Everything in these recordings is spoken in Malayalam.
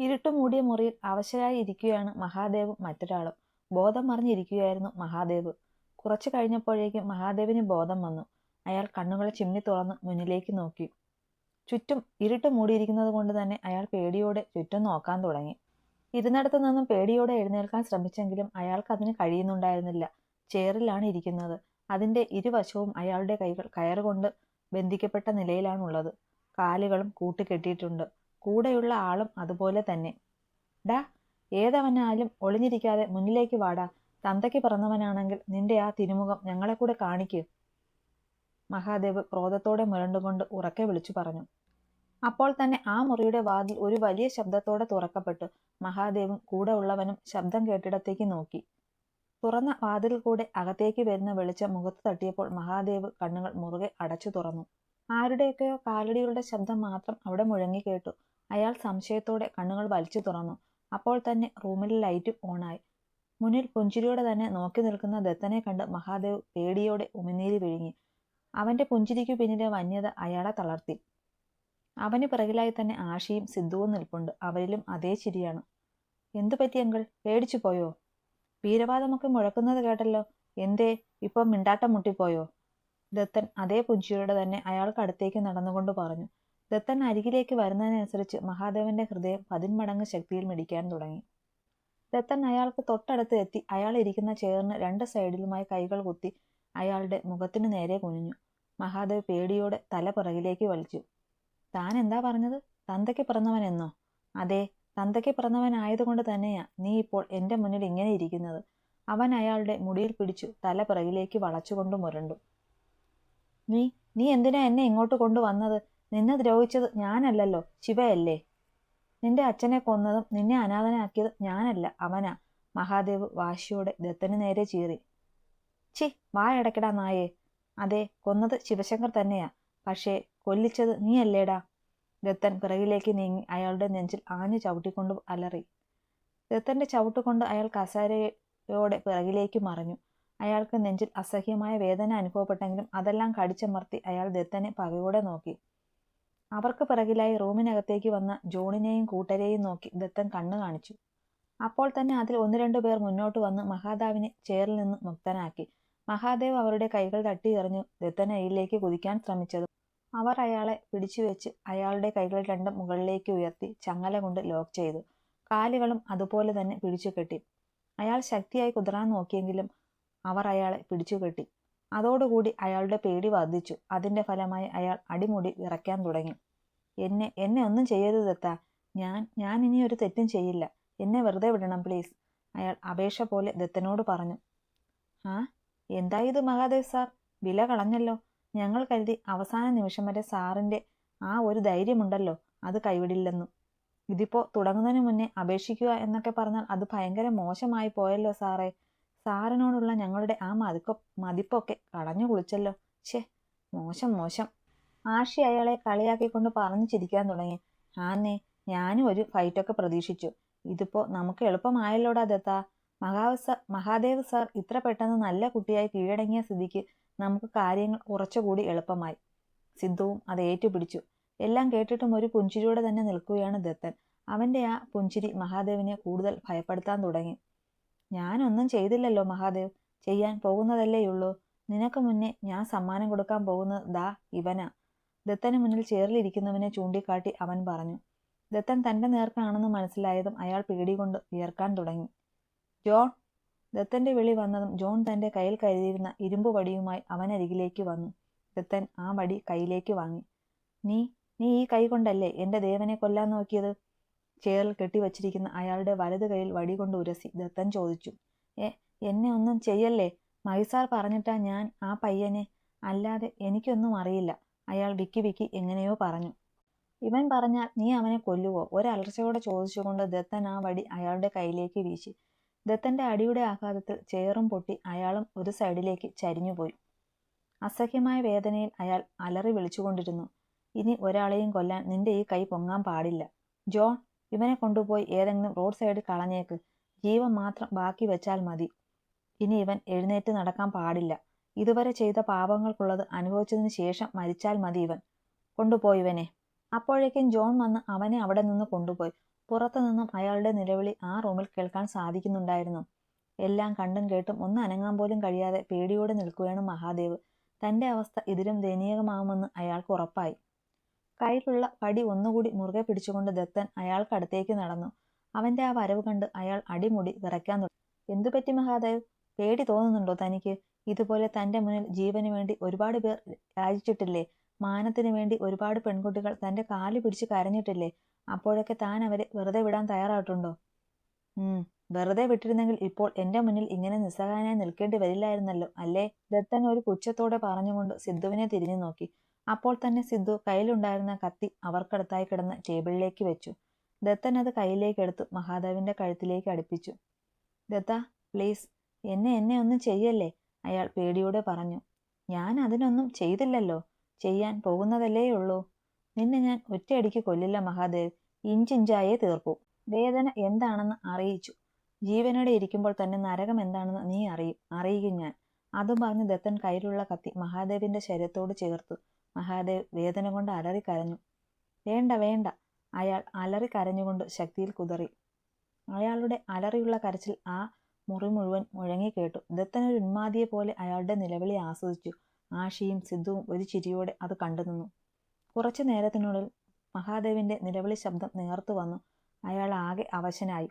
ഇരുട്ടുമൂടിയ മുറിയിൽ അവശരായി ഇരിക്കുകയാണ് മഹാദേവും മറ്റൊരാളും. ബോധം മറിഞ്ഞിരിക്കുകയായിരുന്നു മഹാദേവ്. കുറച്ചു കഴിഞ്ഞപ്പോഴേക്കും മഹാദേവിന് ബോധം വന്നു. അയാൾ കണ്ണുകളെ ചിമ്മി തുറന്ന് മുന്നിലേക്ക് നോക്കി. ചുറ്റും ഇരുട്ട് മൂടിയിരിക്കുന്നത് കൊണ്ട് തന്നെ അയാൾ പേടിയോടെ ചുറ്റും നോക്കാൻ തുടങ്ങി. ഇരുന്നിടത്തു നിന്നും പേടിയോടെ എഴുന്നേൽക്കാൻ ശ്രമിച്ചെങ്കിലും അയാൾക്ക് അതിന് കഴിയുന്നുണ്ടായിരുന്നില്ല. ചെയറിലാണ് ഇരിക്കുന്നത്. അതിന്റെ ഇരുവശവും അയാളുടെ കൈകൾ കയറുകൊണ്ട് ബന്ധിക്കപ്പെട്ട നിലയിലാണുള്ളത്. കാലുകളും കൂട്ടിക്കെട്ടിയിട്ടുണ്ട് കൂടെയുള്ള ആളും അതുപോലെ തന്നെ. ഡാ ഏതവനാലും ഒളിഞ്ഞിരിക്കാതെ മുന്നിലേക്ക് വാടാ. തന്തയ്ക്ക് പിറന്നവനാണെങ്കിൽ നിന്റെ ആ തിരുമുഖം ഞങ്ങളെ കൂടെ കാണിക്കൂ. മഹാദേവ് ക്രോധത്തോടെ മുരണ്ടുകൊണ്ട് ഉറക്കെ വിളിച്ചു പറഞ്ഞു. അപ്പോൾ തന്നെ ആ മുറിയുടെ വാതിൽ ഒരു വലിയ ശബ്ദത്തോടെ തുറക്കപ്പെട്ടു. മഹാദേവും കൂടെ ഉള്ളവനും ശബ്ദം കേട്ടിടത്തേക്ക് നോക്കി. തുറന്ന വാതിൽ കൂടെ അകത്തേക്ക് വരുന്ന വെളിച്ചം മുഖത്ത് തട്ടിയപ്പോൾ മഹാദേവ് കണ്ണുകൾ മുറുകെ അടച്ചു തുറന്നു. ആരുടെയൊക്കെയോ കാലടികളുടെ ശബ്ദം മാത്രം അവിടെ മുഴങ്ങി കേട്ടു. അയാൾ സംശയത്തോടെ കണ്ണുകൾ വലിച്ചു തുറന്നു. അപ്പോൾ തന്നെ റൂമിലെ ലൈറ്റും ഓണായി. മുന്നിൽ പുഞ്ചിരിയോടെ തന്നെ നോക്കി നിൽക്കുന്ന ദത്തനെ കണ്ട് മഹാദേവ് പേടിയോടെ ഉമിനീര് വിഴുങ്ങി. അവന്റെ പുഞ്ചിരിക്കു പിന്നിലെ വന്യത അയാളെ തളർത്തി. അവന് പിറകിലായി തന്നെ ആഷിയും സിദ്ധുവും നിൽപ്പുണ്ട്. അവരിലും അതേ ചിരിയാണ്. എന്തു പറ്റിയെങ്കിൽ പേടിച്ചു പോയോ? വീരവാദമൊക്കെ മുഴക്കുന്നത് കേട്ടല്ലോ. എന്തേ? ഇപ്പം മിണ്ടാട്ടം മുട്ടിപ്പോയോ? ദത്തൻ അതേ പുഞ്ചിരിയോടെ തന്നെ അയാൾക്ക് അടുത്തേക്ക് നടന്നുകൊണ്ട് പറഞ്ഞു. ദത്തൻ അരികിലേക്ക് വരുന്നതിനനുസരിച്ച് മഹാദേവന്റെ ഹൃദയം പതിന്മടങ്ങ് ശക്തിയിൽ മിടിക്കാൻ തുടങ്ങി. ദത്തൻ അയാൾക്ക് തൊട്ടടുത്ത് എത്തി അയാൾ ഇരിക്കുന്ന ചെയറിന് രണ്ട് സൈഡിലുമായി കൈകൾ കുത്തി അയാളുടെ മുഖത്തിന് നേരെ കുനിഞ്ഞു. മഹാദേവ് പേടിയോടെ തല പുറകിലേക്ക് വലിച്ചു. താൻ എന്താ പറഞ്ഞത്? തന്തയ്ക്ക് പിറന്നവൻ എന്നോ? അതെ തന്തയ്ക്ക് പിറന്നവനായതുകൊണ്ട് തന്നെയാ നീ ഇപ്പോൾ എന്റെ മുന്നിൽ ഇങ്ങനെ ഇരിക്കുന്നത്. അവൻ അയാളുടെ മുടിയിൽ പിടിച്ചു തല പിറകിലേക്ക് വളച്ചുകൊണ്ട് മുരണ്ടു. നീ നീ എന്തിനാ എന്നെ ഇങ്ങോട്ട് കൊണ്ടുവന്നത്? നിന്നെ ദ്രോഹിച്ചത് ഞാനല്ലല്ലോ. ശിവയല്ലേ? നിന്റെ അച്ഛനെ കൊന്നതും നിന്നെ അനാഥനാക്കിയതും ഞാനല്ല അവനാ. മഹാദേവ് വാശിയോടെ ദത്തന് നേരെ ചീറി. ചി വായടക്കടാ നായേ. അതെ കൊന്നത് ശിവശങ്കർ തന്നെയാ. പക്ഷേ കൊല്ലിച്ചത് നീയല്ലേടാ? ദത്തൻ പിറകിലേക്ക് നീങ്ങി അയാളുടെ നെഞ്ചിൽ ആഞ്ഞു ചവിട്ടിക്കൊണ്ട് അലറി. ദത്തന്റെ ചവിട്ടുകൊണ്ട് അയാൾ കസാരയോടെ പിറകിലേക്ക് മറിഞ്ഞു. അയാൾക്ക് നെഞ്ചിൽ അസഹ്യമായ വേദന അനുഭവപ്പെട്ടെങ്കിലും അതെല്ലാം കടിച്ചമർത്തി അയാൾ ദത്തനെ പകയോടെ നോക്കി. അവർക്ക് പിറകിലായി റൂമിനകത്തേക്ക് വന്ന ജോണിനെയും കൂട്ടരെയും നോക്കി ദത്തൻ കണ്ണു കാണിച്ചു. അപ്പോൾ തന്നെ അതിൽ ഒന്ന് രണ്ടു പേർ മുന്നോട്ട് വന്ന് മഹാദേവിനെ ചേറിൽ നിന്ന് മുക്തനാക്കി. മഹാദേവ് അവരുടെ കൈകൾ തട്ടി എറിഞ്ഞു ദത്തൻ അയിലേക്ക് കുതിക്കാൻ ശ്രമിച്ചതും. അവർ അയാളെ പിടിച്ചു വെച്ച് അയാളുടെ കൈകൾ രണ്ടും മുകളിലേക്ക് ഉയർത്തി ചങ്ങല കൊണ്ട് ലോക്ക് ചെയ്തു. കാലുകളും അതുപോലെ തന്നെ പിടിച്ചു കെട്ടി അയാൾ ശക്തിയായി കുതിരാൻ നോക്കിയെങ്കിലും അവർ അയാളെ പിടിച്ചുകെട്ടി. അതോടുകൂടി അയാളുടെ പേടി വർദ്ധിച്ചു അതിന്റെ ഫലമായി അയാൾ അടിമുടി വിറയ്ക്കാൻ തുടങ്ങി. എന്നെ എന്നെ ഒന്നും ചെയ്യരുത് ദത്ത ഞാൻ ഞാൻ ഇനി ഒരു തെറ്റും ചെയ്യില്ല. എന്നെ വെറുതെ വിടണം പ്ലീസ്. അയാൾ അപേക്ഷ പോലെ ദത്തനോട് പറഞ്ഞു. ആ എന്താ ഇത് മഹാദേവ് സാർ? വില കളഞ്ഞല്ലോ. ഞങ്ങൾ കരുതി അവസാന നിമിഷം വരെ സാറിന്റെ ആ ഒരു ധൈര്യമുണ്ടല്ലോ. അത് കൈവിടില്ലെന്നു. ഇതിപ്പോ തുടങ്ങുന്നതിന് മുന്നേ അപേക്ഷിക്കുക എന്നൊക്കെ പറഞ്ഞാൽ അത് ഭയങ്കര മോശമായി പോയല്ലോ സാറേ. സാറിനോടുള്ള ഞങ്ങളുടെ ആ മതിക്കൊ മതിപ്പൊക്കെ കളഞ്ഞു കുളിച്ചല്ലോ. ഛേ മോശം മോശം. ആഷി അയാളെ കളിയാക്കിക്കൊണ്ട് പറഞ്ഞു ചിരിക്കാൻ തുടങ്ങി. ആന്നെ ഞാനും ഒരു ഫൈറ്റൊക്കെ പ്രതീക്ഷിച്ചു. ഇതിപ്പോ നമുക്ക് എളുപ്പമായല്ലോടാ ദത്ത. മഹാവ് സർ മഹാദേവ് സാർ ഇത്ര പെട്ടെന്ന് നല്ല കുട്ടിയായി കീഴടങ്ങിയ സ്ഥിതിക്ക് നമുക്ക് കാര്യങ്ങൾ കുറച്ചുകൂടി എളുപ്പമായി. സിദ്ധുവും അത് ഏറ്റുപിടിച്ചു. എല്ലാം കേട്ടിട്ടും ഒരു പുഞ്ചിരിയോടെ തന്നെ നിൽക്കുകയാണ് ദത്തൻ. അവന്റെ ആ പുഞ്ചിരി മഹാദേവിനെ കൂടുതൽ ഭയപ്പെടുത്താൻ തുടങ്ങി. ഞാനൊന്നും ചെയ്തില്ലല്ലോ മഹാദേവ്. ചെയ്യാൻ പോകുന്നതല്ലേയുള്ളൂ. നിനക്ക് മുന്നേ ഞാൻ സമ്മാനം കൊടുക്കാൻ പോകുന്നത് ദാ ഇവനാ. ദത്തന് മുന്നിൽ ചേറിലിരിക്കുന്നവനെ ചൂണ്ടിക്കാട്ടി അവൻ പറഞ്ഞു. ദത്തൻ തന്റെ നേർക്കാണെന്ന് മനസ്സിലായതും അയാൾ പേടി കൊണ്ട് വിയർക്കാൻ തുടങ്ങി. ജോൺ ദത്തന്റെ വിളി വന്നതും ജോൺ തന്റെ കയ്യിൽ കരുതിയിരുന്ന ഇരുമ്പ് വടിയുമായി അവനരികിലേക്ക് വന്നു. ദത്തൻ ആ വടി കയ്യിലേക്ക് വാങ്ങി. നീ നീ ഈ കൈ കൊണ്ടല്ലേ എന്റെ ദേവനെ കൊല്ലാൻ നോക്കിയത്? ചേറിൽ കെട്ടിവച്ചിരിക്കുന്ന അയാളുടെ വലത് കൈയിൽ വടി കൊണ്ട് ഉരസി. ദത്തൻ ചോദിച്ചു ഏ എന്നെ ഒന്നും ചെയ്യല്ലേ? മഹിസാർ പറഞ്ഞിട്ടാ ഞാൻ ആ പയ്യനെ? അല്ലാതെ എനിക്കൊന്നും അറിയില്ല. അയാൾ വിക്കി വിക്കി എങ്ങനെയോ പറഞ്ഞു. ഇവൻ പറഞ്ഞാൽ നീ അവനെ കൊല്ലുവോ? ഒരലർച്ചയോടെ ചോദിച്ചുകൊണ്ട് ദത്തൻ ആ വടി അയാളുടെ കയ്യിലേക്ക് വീശി. ദത്തന്റെ അടിയുടെ ആഘാതത്തിൽ ചെയറും പൊട്ടി അയാളും ഒരു സൈഡിലേക്ക് ചരിഞ്ഞുപോയി. അസഹ്യമായ വേദനയിൽ അയാൾ അലറി വിളിച്ചുകൊണ്ടിരുന്നു. ഇനി ഒരാളെയും കൊല്ലാൻ നിന്റെ ഈ കൈ പൊങ്ങാൻ പാടില്ല. ജോൺ ഇവനെ കൊണ്ടുപോയി ഏതെങ്കിലും റോഡ് സൈഡിൽ കളഞ്ഞേക്ക്. ജീവൻ മാത്രം ബാക്കി വെച്ചാൽ മതി. ഇനി ഇവൻ എഴുന്നേറ്റ് നടക്കാൻ പാടില്ല. ഇതുവരെ ചെയ്ത പാപങ്ങൾക്കുള്ളത് അനുഭവിച്ചതിന് ശേഷം മരിച്ചാൽ മതി ഇവൻ. കൊണ്ടുപോയി ഇവനെ. അപ്പോഴേക്കും ജോൺ വന്ന് അവനെ അവിടെ നിന്ന് കൊണ്ടുപോയി. പുറത്തുനിന്നും അയാളുടെ നിലവിളി ആ റൂമിൽ കേൾക്കാൻ സാധിക്കുന്നുണ്ടായിരുന്നു. എല്ലാം കണ്ടും കേട്ടും ഒന്ന് അനങ്ങാൻ പോലും കഴിയാതെ പേടിയോടെ നിൽക്കുകയാണ് മഹാദേവ്. തന്റെ അവസ്ഥ ഇതിലും ദയനീയമാകുമെന്ന് അയാൾക്ക് ഉറപ്പായി. കയ്യിലുള്ള കടി ഒന്നുകൂടി മുറുകെ പിടിച്ചുകൊണ്ട് ദത്തൻ അയാൾക്കടുത്തേക്ക് നടന്നു. അവന്റെ ആ വരവ് കണ്ട് അയാൾ അടിമുടി വിറയ്ക്കാൻ തുടങ്ങി. എന്തു പറ്റി മഹാദേവ്? പേടി തോന്നുന്നുണ്ടോ തനിക്ക്? ഇതുപോലെ തന്റെ മുന്നിൽ ജീവന് വേണ്ടി ഒരുപാട് പേർ രാജിച്ചിട്ടില്ലേ മാനത്തിന് വേണ്ടി ഒരുപാട് പെൺകുട്ടികൾ തന്റെ കാൽ പിടിച്ച് കരഞ്ഞിട്ടില്ലേ? അപ്പോഴൊക്കെ താൻ അവരെ വെറുതെ വിടാൻ തയ്യാറായിട്ടുണ്ടോ? ഉം വെറുതെ വിട്ടിരുന്നെങ്കിൽ ഇപ്പോൾ എന്റെ മുന്നിൽ ഇങ്ങനെ നിസ്സഹായനായി നിൽക്കേണ്ടി വരില്ലായിരുന്നല്ലോ അല്ലേ? ദത്തൻ ഒരു പുച്ഛത്തോടെ പറഞ്ഞുകൊണ്ട് സിദ്ധുവിനെ തിരിഞ്ഞു നോക്കി അപ്പോൾ തന്നെ സിദ്ധു കയ്യിലുണ്ടായിരുന്ന കത്തി അവർക്കടുത്തായി കിടന്ന ടേബിളിലേക്ക് വെച്ചു. ദത്തൻ അത് കയ്യിലേക്ക് എടുത്തു മഹാദേവിന്റെ കഴുത്തിലേക്ക് അടുപ്പിച്ചു. ദത്ത പ്ലീസ് എന്നെ എന്നെ ഒന്നും ചെയ്യല്ലേ? അയാൾ പേടിയോടെ പറഞ്ഞു. ഞാൻ അതിനൊന്നും ചെയ്തില്ലല്ലോ. ചെയ്യാൻ പോകുന്നതല്ലേ ഉള്ളൂ. നിന്നെ ഞാൻ ഒറ്റയടിക്ക് കൊല്ലില്ല മഹാദേവ്. ഇഞ്ചിഞ്ചായേ തീർക്കൂ. വേദന എന്താണെന്ന് അറിയിച്ചു. ജീവനോടെ ഇരിക്കുമ്പോൾ തന്നെ നരകം എന്താണെന്ന് നീ അറിയും അറിയിക്കും ഞാൻ. അതും പറഞ്ഞ് ദത്തൻ കയ്യിലുള്ള കത്തി മഹാദേവിന്റെ ശരീരത്തോട് ചേർത്തു. മഹാദേവ് വേദന കൊണ്ട് അലറി കരഞ്ഞു. വേണ്ട വേണ്ട അയാൾ അലറി കരഞ്ഞുകൊണ്ട് ശക്തിയിൽ കുതറി. അയാളുടെ അലറിയുള്ള കരച്ചിൽ ആ മുറി മുഴുവൻ മുഴങ്ങി കേട്ടു. ദത്തൻ ഒരു ഉന്മാദിയെ പോലെ അയാളുടെ നിലവിളി ആസ്വദിച്ചു. ആഷിയും സിദ്ധുവും ഒരു ചിരിയോടെ അത് കണ്ടു നിന്നു. കുറച്ചു നേരത്തിനുള്ളിൽ മഹാദേവിന്റെ നിലവിളി ശബ്ദം നേർത്തു വന്നു. അയാൾ ആകെ അവശനായി.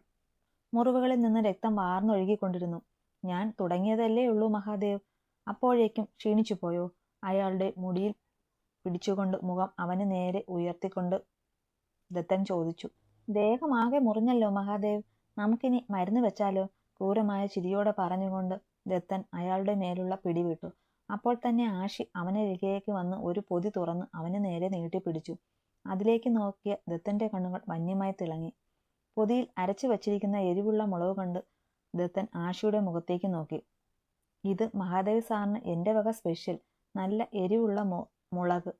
മുറിവുകളിൽ നിന്ന് രക്തം വാർന്നൊഴുകിക്കൊണ്ടിരുന്നു. ഞാൻ തുടങ്ങിയതല്ലേ ഉള്ളൂ മഹാദേവ്. അപ്പോഴേക്കും ക്ഷീണിച്ചു പോയോ അയാളുടെ മുടിയിൽ പിടിച്ചുകൊണ്ട് മുഖം അവന് നേരെ ഉയർത്തിക്കൊണ്ട് ദത്തൻ ചോദിച്ചു ദേഹമാകെ മുറിഞ്ഞല്ലോ മഹാദേവ്? നമുക്കിനി മരുന്ന് വെച്ചാലോ? ക്രൂരമായ ചിരിയോടെ പറഞ്ഞുകൊണ്ട് ദത്തൻ അയാളുടെ മേലുള്ള പിടിവിട്ടു. അപ്പോൾ തന്നെ ആഷി അവനരികേക്ക് വന്ന് ഒരു പൊതി തുറന്ന് അവന് നേരെ നീട്ടിപ്പിടിച്ചു അതിലേക്ക് നോക്കിയ ദത്തന്റെ കണ്ണുകൾ വന്യമായി തിളങ്ങി. പൊതിയിൽ അരച്ചു വച്ചിരിക്കുന്ന എരിവുള്ള മുളക് കണ്ട് ദത്തൻ ആഷിയുടെ മുഖത്തേക്ക് നോക്കി. ഇത് മഹാദേവ് സാറിന് എന്റെ വക സ്പെഷ്യൽ. നല്ല എരിവുള്ള മു മുളക്.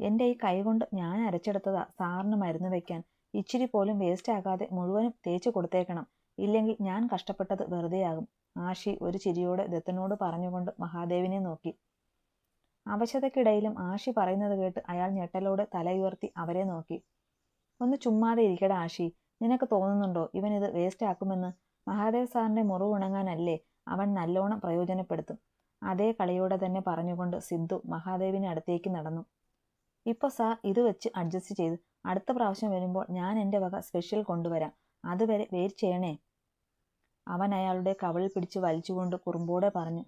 എന്റെ ഈ കൈകൊണ്ട് ഞാൻ അരച്ചെടുത്തതാ സാറിന് മരുന്ന് വെക്കാൻ. ഇച്ചിരി പോലും വേസ്റ്റ് ആകാതെ മുഴുവനും തേച്ചു കൊടുത്തേക്കണം. ഇല്ലെങ്കിൽ ഞാൻ കഷ്ടപ്പെട്ടത് വെറുതെയാകും. ആഷി ഒരു ചിരിയോടെ ദത്തനോട് പറഞ്ഞുകൊണ്ട് മഹാദേവിനെ നോക്കി. അവശതയ്ക്കിടയിലും ആഷി പറയുന്നത് കേട്ട് അയാൾ ഞെട്ടലോടെ തലയുയർത്തി അവരെ നോക്കി. ഒന്ന് ചുമ്മാതെ ഇരിക്കടാ ആഷി നിനക്ക് തോന്നുന്നുണ്ടോ ഇവൻ ഇത് വേസ്റ്റ് ആക്കുമെന്ന്? മഹാദേവ് സാറിന്റെ മുറിവ് ഉണങ്ങാനല്ലേ അവൻ നല്ലോണം പ്രയോജനപ്പെടുത്തും. അതേ കളിയോടെ തന്നെ പറഞ്ഞുകൊണ്ട് സിദ്ധു മഹാദേവിന്റെ അടുത്തേക്ക് നടന്നു. ഇപ്പോൾ സാർ ഇത് വെച്ച് അഡ്ജസ്റ്റ് ചെയ്ത് അടുത്ത പ്രാവശ്യം വരുമ്പോൾ ഞാൻ എന്റെ വക സ്പെഷ്യൽ കൊണ്ടുവരാം. അതുവരെ വെയിറ്റ് ചെയ്യണേ. അവൻ അയാളുടെ കവളിൽ പിടിച്ച് വലിച്ചുകൊണ്ട് കുറുമ്പോടെ പറഞ്ഞു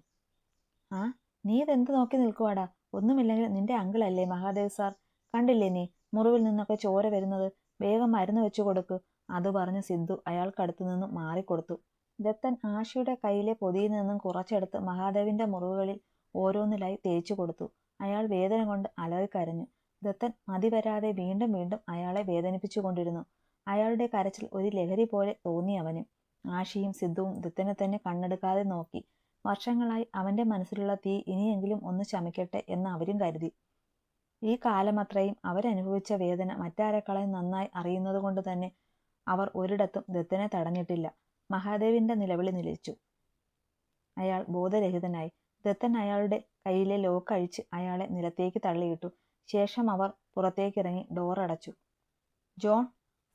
ആ നീ ഇതെന്ത് നോക്കി നിൽക്കുവാടാ? ഒന്നുമില്ലെങ്കിൽ നിന്റെ അങ്കിളല്ലേ മഹാദേവ് സാർ കണ്ടില്ലേ നീ മുറിവിൽ നിന്നൊക്കെ ചോര വരുന്നത്? വേഗം മരുന്ന് വെച്ചു കൊടുക്ക്. അത് പറഞ്ഞ് സിദ്ധു അയാൾക്കടുത്തു നിന്നും മാറിക്കൊടുത്തു. ദത്തൻ ആശയുടെ കയ്യിലെ പൊതിയിൽ നിന്നും കുറച്ചെടുത്ത് മഹാദേവിന്റെ മുറിവുകളിൽ ഓരോന്നിലായി തേച്ചു കൊടുത്തു. അയാൾ വേദന കൊണ്ട് അലറിക്കരഞ്ഞു. ദത്തൻ മതി വരാതെ വീണ്ടും വീണ്ടും അയാളെ വേദനിപ്പിച്ചുകൊണ്ടിരുന്നു. അയാളുടെ കരച്ചിൽ ഒരു ലഹരി പോലെ തോന്നി അവന്. ആഷിയും സിദ്ധുവും ദത്തനെ തന്നെ കണ്ണെടുക്കാതെ നോക്കി. വർഷങ്ങളായി അവന്റെ മനസ്സിലുള്ള തീ ഇനിയെങ്കിലും ഒന്ന് ശമിക്കട്ടെ എന്ന് അവരും കരുതി. ഈ കാലമത്രയും അവരനുഭവിച്ച വേദന മറ്റാരെക്കാളും നന്നായി അറിയുന്നത് കൊണ്ട് തന്നെ അവർ ഒരിടത്തും ദത്തനെ തടഞ്ഞിട്ടില്ല. മഹാദേവിന്റെ നിലവിളി നിലച്ചു. അയാൾ ബോധരഹിതനായി. ദത്തൻ അയാളുടെ കയ്യിലെ ലോക്ക് അഴിച്ച് അയാളെ നിലത്തേക്ക് തള്ളിയിട്ടു. ശേഷം അവർ പുറത്തേക്കിറങ്ങി അടച്ചു. ജോൺ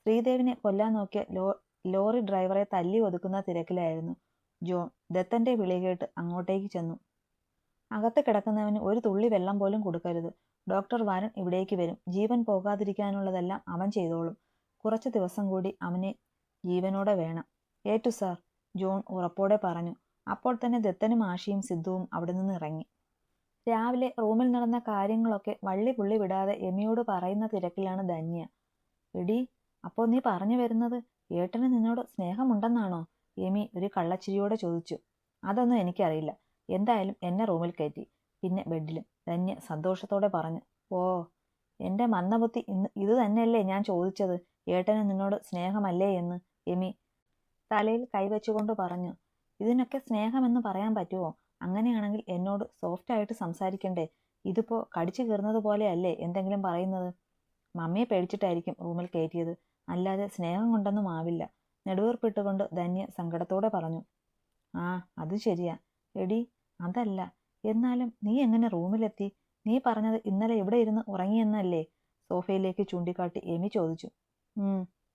ശ്രീദേവിനെ കൊല്ലാൻ നോക്കിയ ലോ ലോറി ഡ്രൈവറെ തല്ലി ഒതുക്കുന്ന തിരക്കിലായിരുന്നു ജോൺ. ദത്തന്റെ വിളി കേട്ട് അങ്ങോട്ടേക്ക് ചെന്നു. അകത്ത് കിടക്കുന്നവന് ഒരു തുള്ളി വെള്ളം പോലും കൊടുക്കരുത്. ഡോക്ടർ വാരൻ ഇവിടേക്ക് വരും. ജീവൻ പോകാതിരിക്കാനുള്ളതെല്ലാം അവൻ ചെയ്തോളും. കുറച്ച് ദിവസം കൂടി അവനെ ജീവനോടെ വേണം. ഏറ്റു സാർ ജോൺ ഉറപ്പോടെ പറഞ്ഞു. അപ്പോൾ തന്നെ ദത്തനും ആഷിയും സിദ്ധുവും അവിടെ നിന്ന് ഇറങ്ങി. രാവിലെ റൂമിൽ നടന്ന കാര്യങ്ങളൊക്കെ വള്ളി പുള്ളി വിടാതെ എമിയോട് പറയുന്ന തിരക്കിലാണ് ധന്യ. എടി അപ്പോൾ നീ പറഞ്ഞു വരുന്നത് ഏട്ടന് നിന്നോട് സ്നേഹമുണ്ടെന്നാണോ? എമി ഒരു കള്ളച്ചിരിയോടെ ചോദിച്ചു. അതൊന്നും എനിക്കറിയില്ല. എന്തായാലും എന്നെ റൂമിൽ കയറ്റി. പിന്നെ ബെഡിലും. ധന്യ സന്തോഷത്തോടെ പറഞ്ഞു. ഓ എന്റെ മന്ദബുദ്ധി ഇന്ന് ഇത് തന്നെയല്ലേ ഞാൻ ചോദിച്ചത്? ഏട്ടന് നിന്നോട് സ്നേഹമല്ലേ എന്ന്? എമി തലയിൽ കൈവച്ചുകൊണ്ട് പറഞ്ഞു ഇതിനൊക്കെ സ്നേഹമെന്ന് പറയാൻ പറ്റുമോ അങ്ങനെയാണെങ്കിൽ എന്നോട് സോഫ്റ്റായിട്ട് സംസാരിക്കണ്ടേ? ഇതിപ്പോ കടിച്ചു കീറുന്നത് പോലെയല്ലേ എന്തെങ്കിലും പറയുന്നത്? മമ്മിയെ പേടിച്ചിട്ടായിരിക്കും റൂമിൽ കയറ്റിയത് അല്ലാതെ സ്നേഹം കൊണ്ടൊന്നും ആവില്ല. നെടുവീർപ്പിട്ടുകൊണ്ട് ധന്യ സങ്കടത്തോടെ പറഞ്ഞു ആ അത് ശരിയാ. എടി അതല്ല. എന്നാലും നീ എങ്ങനെ റൂമിലെത്തി? നീ പറഞ്ഞത് ഇന്നലെ ഇവിടെ ഇരുന്ന് ഉറങ്ങിയെന്നല്ലേ? സോഫയിലേക്ക് ചൂണ്ടിക്കാട്ടി എമി ചോദിച്ചു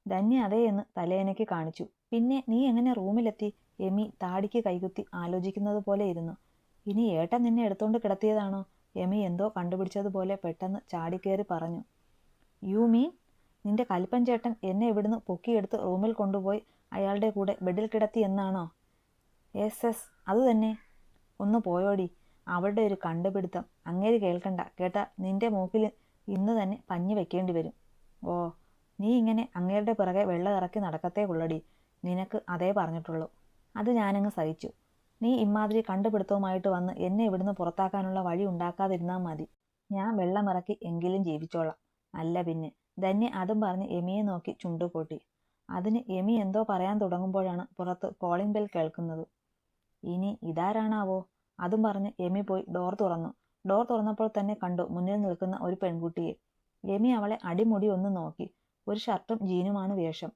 ധന്യ അതേ എന്ന് തലയനയ്ക്ക് കാണിച്ചു. പിന്നെ നീ എങ്ങനെ റൂമിലെത്തി? എമി താടിക്ക് കൈകുത്തി ആലോചിക്കുന്നത് പോലെ ഇരുന്നു. ഇനി ഏട്ടൻ നിന്നെ എടുത്തുകൊണ്ട് കിടത്തിയതാണോ? എമി എന്തോ കണ്ടുപിടിച്ചതുപോലെ പെട്ടെന്ന് ചാടിക്കേറി പറഞ്ഞു. You mean? നിന്റെ കൽപ്പൻ ചേട്ടൻ എന്നെ ഇവിടുന്ന് പൊക്കിയെടുത്ത് റൂമിൽ കൊണ്ടുപോയി അയാളുടെ കൂടെ ബെഡിൽ കിടത്തി എന്നാണോ? എസ് എസ് അത് തന്നെ. ഒന്ന് പോയോടി. അവളുടെ ഒരു കണ്ടുപിടുത്തം അങ്ങേര് കേൾക്കണ്ട. കേട്ടാ നിന്റെ മൂക്കിൽ ഇന്ന് തന്നെ പഞ്ഞി വെക്കേണ്ടി വരും. ഓ നീ ഇങ്ങനെ അങ്ങയുടെ പിറകെ വെള്ളം ഇറക്കി നടക്കത്തേ ഉള്ളടി. നിനക്ക് അതേ പറഞ്ഞിട്ടുള്ളൂ. അത് ഞാനങ്ങ് സഹിച്ചു. നീ ഇമാതിരി കണ്ടുപിടുത്തവുമായിട്ട് വന്ന് എന്നെ ഇവിടുന്ന് പുറത്താക്കാനുള്ള വഴി ഉണ്ടാക്കാതിരുന്നാൽ മതി. ഞാൻ വെള്ളമിറക്കി എങ്കിലും ജീവിച്ചോളാം. അല്ല പിന്നെ ധന്യ അതും പറഞ്ഞ് എമിയെ നോക്കി ചുണ്ടുപൊട്ടി അതിന് എമി എന്തോ പറയാൻ തുടങ്ങുമ്പോഴാണ് പുറത്ത് കോളിംഗ് ബെൽ കേൾക്കുന്നത്. ഇനി ഇതാരാണാവോ? അതും പറഞ്ഞ് എമി പോയി ഡോർ തുറന്നു. ഡോർ തുറന്നപ്പോൾ തന്നെ കണ്ടു മുന്നിൽ നിൽക്കുന്ന ഒരു പെൺകുട്ടിയെ. എമി അവളെ അടിമുടി ഒന്ന് നോക്കി. ഒരു ഷർട്ടും ജീനുമാണ് വേഷം.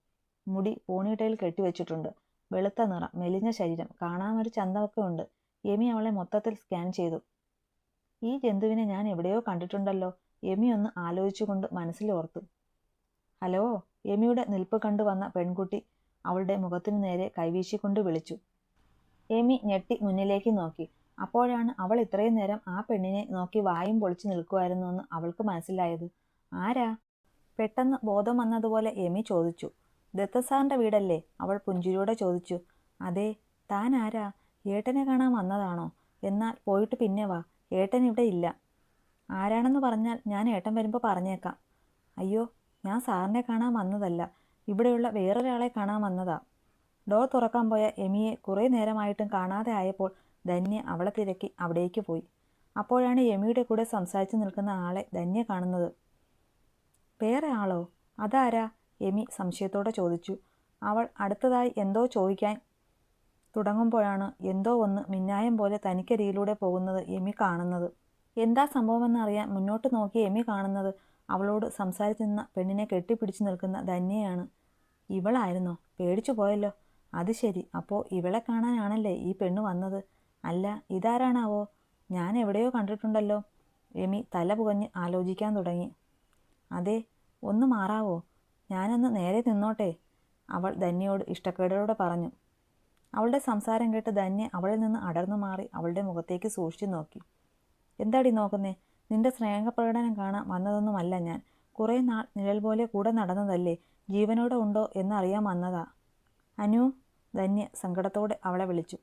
മുടി പോണിട്ടയിൽ കെട്ടിവെച്ചിട്ടുണ്ട്. വെളുത്ത നിറം മെലിഞ്ഞ ശരീരം കാണാൻ ഒരു ചന്തമൊക്കെ ഉണ്ട്. എമി അവളെ മൊത്തത്തിൽ സ്കാൻ ചെയ്തു. ഈ ജന്തുവിനെ ഞാൻ എവിടെയോ കണ്ടിട്ടുണ്ടല്ലോ. എമി ഒന്ന് ആലോചിച്ചുകൊണ്ട് മനസ്സിലോർത്തു ഹലോ എമിയുടെ നിൽപ്പ് കണ്ടു വന്ന പെൺകുട്ടി അവളുടെ മുഖത്തിനു നേരെ കൈവീശിക്കൊണ്ട് വിളിച്ചു. എമി ഞെട്ടി മുന്നിലേക്ക് നോക്കി. അപ്പോഴാണ് അവൾ ഇത്രയും നേരം ആ പെണ്ണിനെ നോക്കി വായും പൊളിച്ചു നിൽക്കുമായിരുന്നു എന്ന് അവൾക്ക് മനസ്സിലായത്. ആരാ? പെട്ടെന്ന് ബോധം വന്നതുപോലെ എമി ചോദിച്ചു ദത്തസാറിന്റെ വീടല്ലേ? അവൾ പുഞ്ചിരിയോടെ ചോദിച്ചു അതെ താൻ ആരാ? ഏട്ടനെ കാണാൻ വന്നതാണോ? എന്നാൽ പോയിട്ട് പിന്നെ വാ ഏട്ടൻ ഇവിടെ ഇല്ല. ആരാണെന്ന് പറഞ്ഞാൽ ഞാൻ ഏട്ടൻ വരുമ്പോൾ പറഞ്ഞേക്കാം. അയ്യോ ഞാൻ സാറിനെ കാണാൻ വന്നതല്ല ഇവിടെയുള്ള വേറൊരാളെ കാണാൻ വന്നതാ. ഡോർ തുറക്കാൻ പോയ എമിയെ കുറേ നേരമായിട്ടും കാണാതെ ആയപ്പോൾ ധന്യ അവളെ തിരക്കി അവിടേക്ക് പോയി. അപ്പോഴാണ് എമിയുടെ കൂടെ സംസാരിച്ചു നിൽക്കുന്ന ആളെ ധന്യ കാണുന്നത്. വേറെ ആളോ അതാരാ? എമി സംശയത്തോടെ ചോദിച്ചു. അവൾ അടുത്തതായി എന്തോ ചോദിക്കാൻ തുടങ്ങുമ്പോഴാണ് എന്തോ ഒന്ന് മിന്നായം പോലെ തനിക്കരിയിലൂടെ പോകുന്നത് എമി കാണുന്നത്. എന്താ സംഭവമെന്നറിയാൻ മുന്നോട്ട് നോക്കി എമി കാണുന്നത് അവളോട് സംസാരിച്ചു നിന്ന പെണ്ണിനെ കെട്ടിപ്പിടിച്ചു നിൽക്കുന്ന ധന്യയാണ്. ഇവളായിരുന്നോ? പേടിച്ചു പോയല്ലോ. അത് ശരി. അപ്പോൾ ഇവളെ കാണാനാണല്ലേ ഈ പെണ്ണ് വന്നത്? അല്ല ഇതാരാണാവോ? ഞാൻ എവിടെയോ കണ്ടിട്ടുണ്ടല്ലോ. എമി തല പുകഞ്ഞ് ആലോചിക്കാൻ തുടങ്ങി. അതെ ഒന്ന് മാറാവോ? ഞാനൊന്ന് നേരെ നിന്നോട്ടെ അവൾ ധന്യയോട് ഇഷ്ടക്കേടോടെ പറഞ്ഞു. അവളുടെ സംസാരം കേട്ട് ധന്യ അവളിൽ നിന്ന് അടർന്നു മാറി അവളുടെ മുഖത്തേക്ക് സൂക്ഷിച്ചു നോക്കി. എന്താടി നോക്കുന്നേ? നിന്റെ സ്നേഹപ്രകടനം കാണാൻ വന്നതൊന്നുമല്ല ഞാൻ. കുറേ നാൾ നിഴൽ പോലെ കൂടെ നടന്നതല്ലേ? ജീവനോടെ ഉണ്ടോ എന്നറിയാൻ വന്നതാ. അനു ധന്യ സങ്കടത്തോടെ അവളെ വിളിച്ചു.